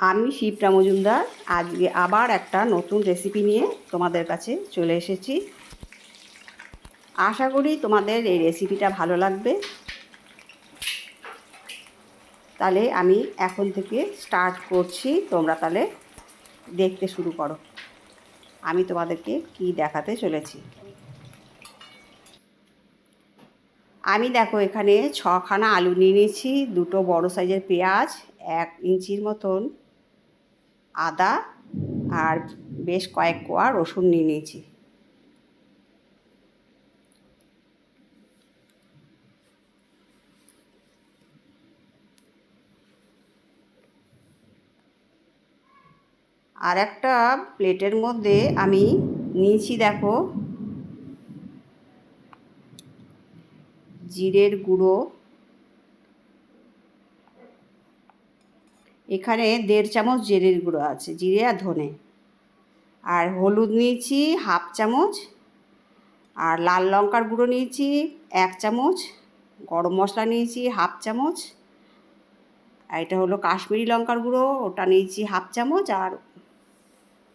আমি শিবরা মজুমদার। আজকে আবার একটা নতুন রেসিপি নিয়ে তোমাদের কাছে চলে এসেছি। আশা করি তোমাদের এই রেসিপিটা ভালো লাগবে। তাহলে আমি এখন থেকে স্টার্ট করছি। তোমরা তাহলে দেখতে শুরু করো। আমি তোমাদেরকে কি দেখাতে চলেছি। আমি দেখো এখানে ছখানা আলু নিয়ে নিয়েছি, দুটো বড় সাইজের পেঁয়াজ, এক ইঞ্চির মতন। আদা আর বেশ কয়েক কোয়া রসুন নিয়ে নিয়েছি। আর একটা প্লেটের মধ্যে আমি নিয়েছি, দেখো, জিরের গুঁড়ো এখানে দেড় চামচ জিরের গুঁড়ো আছে, জিরে আর ধনে। আর হলুদ নিয়েছি হাফ চামচ, আর লাল লঙ্কার গুঁড়ো নিয়েছি এক চামচ, গরম মশলা নিয়েছি হাফ চামচ, আর এটা হলো কাশ্মীরি লঙ্কার গুঁড়ো, ওটা নিয়েছি হাফ চামচ, আর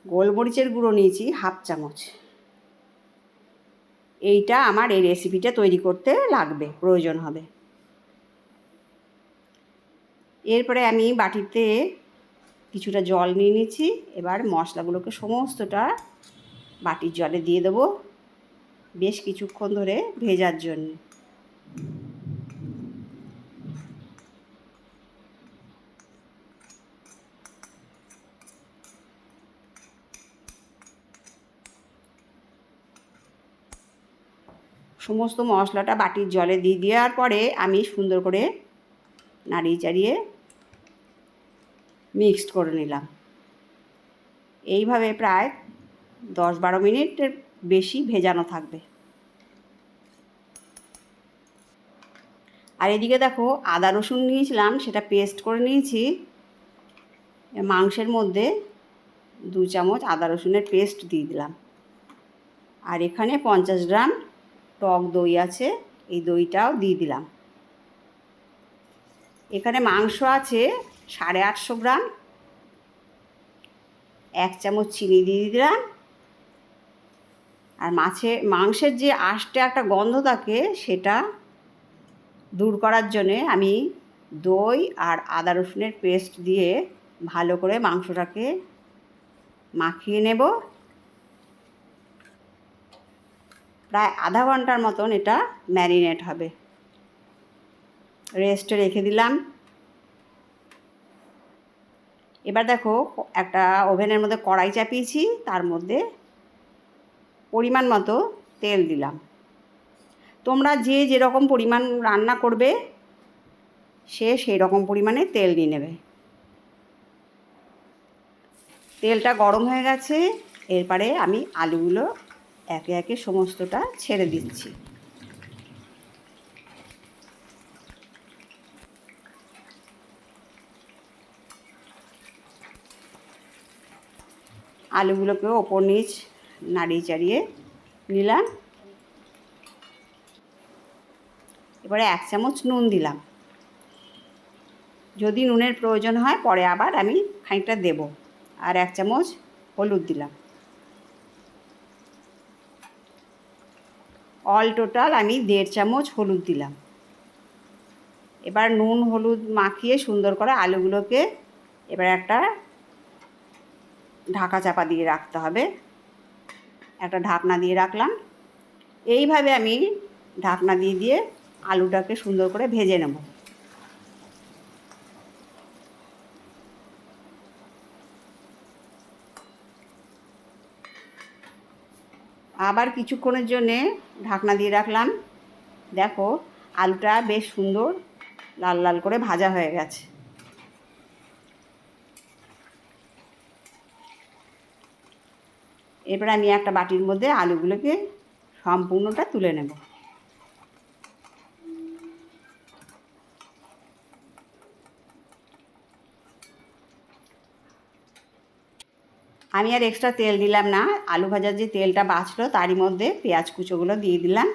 গোলমরিচের গুঁড়ো নিয়েছি হাফ চামচ। এইটা আমার এই রেসিপিটা তৈরি করতে লাগবে, প্রয়োজন হবে। এরপরে আমি বাটিতে কিছুটা জল নিয়ে নিচ্ছি। এবার মশলাগুলোকে সমস্তটা বাটির জলে দিয়ে দেবো বেশ কিছুক্ষণ ধরে ভেজার জন্য। সমস্ত মশলাটা বাটির জলে দিয়ে দেওয়ার পরে আমি সুন্দর করে নাড়িয়ে চাড়িয়ে মিক্সড করে নিলাম। এইভাবে প্রায় দশ বারো মিনিটের বেশি ভেজানো থাকবে। আর এদিকে দেখো আদা রসুন নিয়েছিলাম, সেটা পেস্ট করে নিয়েছি। মাংসের মধ্যে দু চামচ আদা রসুনের পেস্ট দিয়ে দিলাম। আর এখানে পঞ্চাশ গ্রাম টক দই আছে, এই দইটাও দিয়ে দিলাম। এখানে মাংস আছে সাড়ে আটশো গ্রাম, এক চামচ চিনি দিয়ে দিলাম। আর মাছে, মাংসের যে আষ্টে একটা গন্ধ থাকে, সেটা দূর করার জন্যে আমি দই আর আদা রসুনের পেস্ট দিয়ে ভালো করে মাংসটাকে মাখিয়ে নেব। প্রায় আধা ঘণ্টার মতন এটা ম্যারিনেট হবে। রেস্টে রেখে দিলাম। এবার দেখো, একটা ওভেনের মধ্যে কড়াই চাপিয়েছি, তার মধ্যে পরিমাণ মতো তেল দিলাম। তোমরা যে যেরকম পরিমাণ রান্না করবে, সে সেই রকম পরিমাণে তেল নিয়ে নেবে। তেলটা গরম হয়ে গেছে, এরপরে আমি আলুগুলো একে একে সমস্তটা ছেড়ে দিচ্ছি। আলুগুলোকে ওপর নিচ নাড়িয়ে চাড়িয়ে নিলাম। এবারে এক চামচ নুন দিলাম। যদি নুনের প্রয়োজন হয় পরে আবার আমি খানিকটা দেব আর এক চামচ হলুদ দিলাম। অল টোটাল আমি দেড় চামচ হলুদ দিলাম। এবার নুন হলুদ মাখিয়ে সুন্দর করে আলুগুলোকে এবার একটা ঢাকা চাপা দিয়ে রাখতে হবে। একটা ঢাকনা দিয়ে রাখলাম। এইভাবে আমি ঢাকনা দিয়ে দিয়ে আলুটাকে সুন্দর করে ভেজে নেব। আবার কিছুক্ষণের জন্যে ঢাকনা দিয়ে রাখলাম। দেখো, আলুটা বেশ সুন্দর লাল লাল করে ভাজা হয়ে গেছে। এরপর আমি একটা বাটির মধ্যে আলুগুলোকে সম্পূর্ণটা তুলে নেব। আমি আর এক্সট্রা তেল দিলাম না, আলু ভাজার যে তেলটা বাঁচলো তারই মধ্যে পেঁয়াজ কুচোগুলো দিয়ে দিলাম।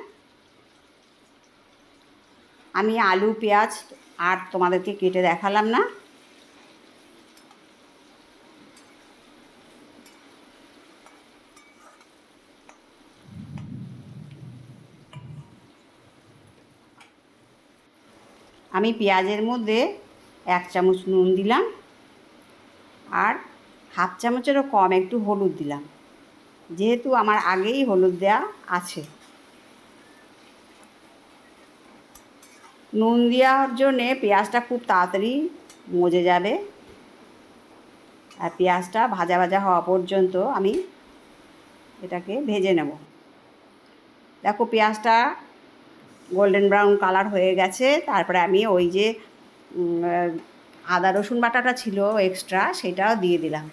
আমি আলু, পেঁয়াজ আর তোমাদেরকে কেটে দেখালাম না। আমি পেঁয়াজের মধ্যে এক চামচ নুন দিলাম আর হাফ চামচেরও কম একটু হলুদ দিলাম। যেহেতু আমার আগেই হলুদ দেওয়া আছে। নুন দেওয়ার জন্যে পেঁয়াজটা খুব তাড়াতাড়ি মজে যাবে। আর পেঁয়াজটা ভাজা ভাজা হওয়া পর্যন্ত আমি এটাকে ভেজে নেব। দেখো পেঁয়াজটা গোল্ডেন ব্রাউন কালার হয়ে গেছে। তারপরে আমি ওই যে আদা রসুন বাটাটা ছিল এক্সট্রা সেটাও দিয়ে দিলাম।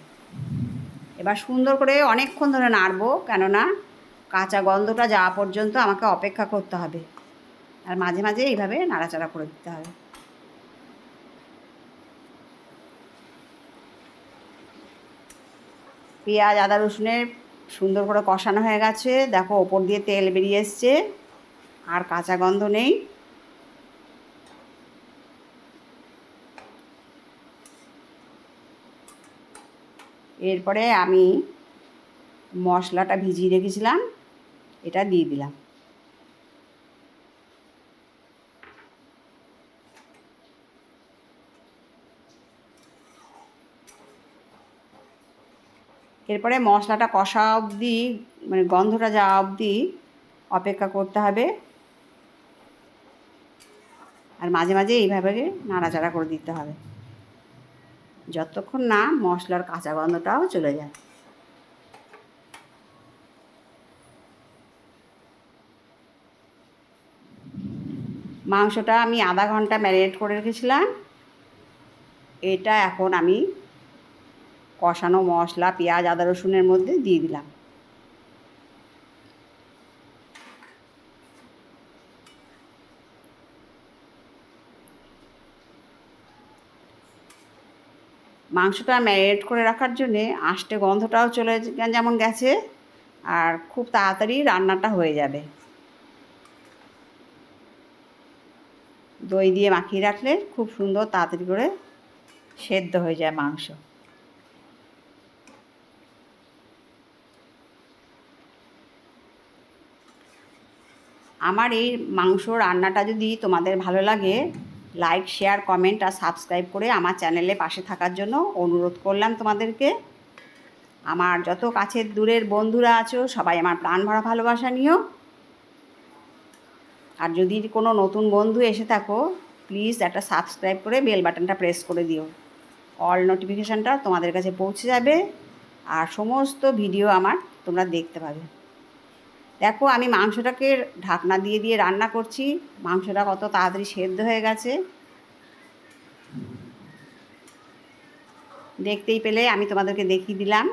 এবার সুন্দর করে অনেকক্ষণ ধরে নাড়বো, কেননা কাঁচা গন্ধটা যাওয়া পর্যন্ত আমাকে অপেক্ষা করতে হবে। আর মাঝে মাঝে এইভাবে নাড়াচাড়া করে দিতে হবে। পেঁয়াজ, আদা রসুনের সুন্দর করে কষানো হয়ে গেছে। দেখো, ওপর দিয়ে তেল বেরিয়ে এসছে। আর কাঁচা গন্ধ নেই। এরপরে আমি মশলাটা ভিজিয়ে রেখেছিলাম, এটা দিয়ে দিলাম। এরপরে মশলাটা কষা অবধি মানে গন্ধটা যাওয়া অবধি অপেক্ষা করতে হবে। আর মাঝে মাঝে এইভাবে নাড়াচাড়া করে দিতে হবে। যতক্ষণ না মশলার কাঁচা গন্ধটাও চলে যায়। মাংসটা আমি আধা ঘণ্টা ম্যারিনেট করে রেখেছিলাম। এটা এখন আমি কষানো মশলা, পেঁয়াজ, আদা রসুনের মধ্যে দিয়ে দিলাম। মাংসটা ম্যারিনেট করে রাখার জন্যে আষ্টে গন্ধটাও চলে যেমন গেছে, আর খুব তাড়াতাড়ি রান্নাটা হয়ে যাবে। দই দিয়ে মাখিয়ে রাখলে খুব সুন্দর তাড়াতাড়ি করে সেদ্ধ হয়ে যায় মাংস। আমার এই মাংস রান্নাটা যদি তোমাদের ভালো লাগে লাইক শেয়ার কমেন্ট আর সাবস্ক্রাইব করে আমার চ্যানেলে পাশে থাকার জন্য অনুরোধ করলাম তোমাদেরকে। আমার যত কাছের দূরের বন্ধুরা আছো, সবাই আমার প্রাণ ভরা ভালোবাসা নিও। আর যদি কোনো নতুন বন্ধু এসে থাকো প্লিজ একটা সাবস্ক্রাইব করে বেল বাটনটা প্রেস করে দিও। অল নোটিফিকেশানটা তোমাদের কাছে পৌঁছে যাবে, আর সমস্ত ভিডিও আমার তোমরা দেখতে পাবে। দেখো, আমি মাংসটাকে ঢাকনা দিয়ে দিয়ে রান্না করছি। মাংসটা কত তাড়াতাড়ি সেদ্ধ হয়ে গেছে। দেখতেই পেলে, আমি তোমাদেরকে দেখিয়ে দিলাম।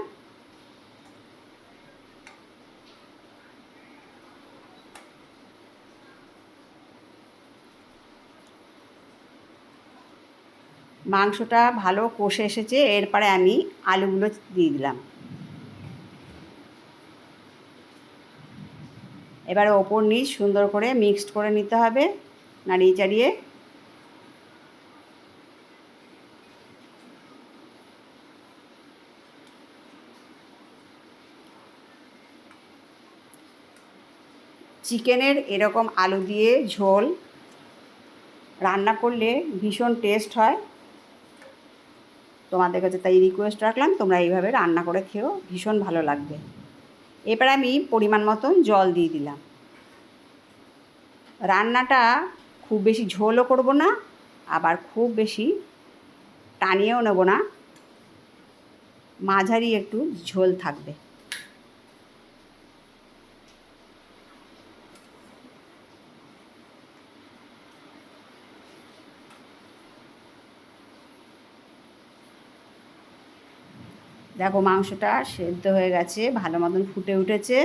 মাংসটা ভালো কষে এসেছে, এরপরে আমি আলুগুলো দিয়ে দিলাম। এবারে ওপর নিচ সুন্দর করে মিক্সড করে নিতে হবে, নাড়িয়ে চাড়িয়ে। চিকেনের এরকম আলু দিয়ে ঝোল রান্না করলে ভীষণ টেস্ট হয়। তোমাদের কাছে তাই রিকোয়েস্ট রাখলাম, তোমরা এইভাবে রান্না করে খেও ভীষণ ভালো লাগবে। এবার আমি পরিমাণ মতন জল দিয়ে দিলাম। রান্নাটা খুব বেশি ঝোলও করব না, আবার খুব বেশি টানিয়েও নেব না। মাঝারি একটু ঝোল থাকবে। দেখো মাংসটা সেদ্ধ হয়ে গেছে, ভালো মতন ফুটে উঠেছে।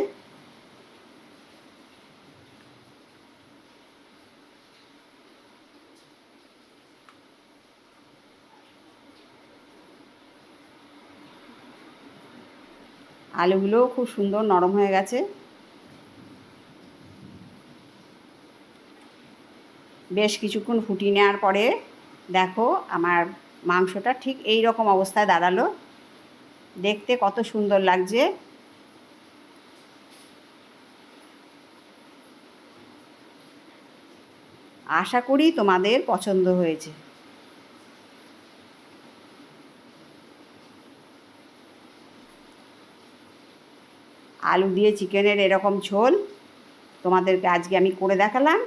আলুগুলোও খুব সুন্দর নরম হয়ে গেছে। বেশ কিছুক্ষণ ফুটিয়ে নেওয়ার পরে দেখো আমার মাংসটা ঠিক এই রকম অবস্থায় দাঁড়াল। দেখতে কত সুন্দর লাগছে। আশা করি তোমাদের পছন্দ হয়েছে। আলু দিয়ে চিকেনের এরকম ঝোল তোমাদেরকে আজকে আমি করে দেখালাম।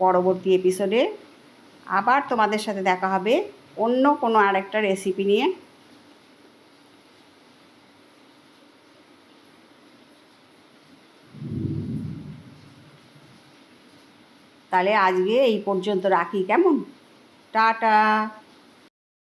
পরবর্তী এপিসোডে আবার তোমাদের সাথে দেখা হবে। অন্য কোনো আরেকটা রেসিপি নিয়ে তাহলে আজকে এই পর্যন্ত রাখি কেমন? টাটা!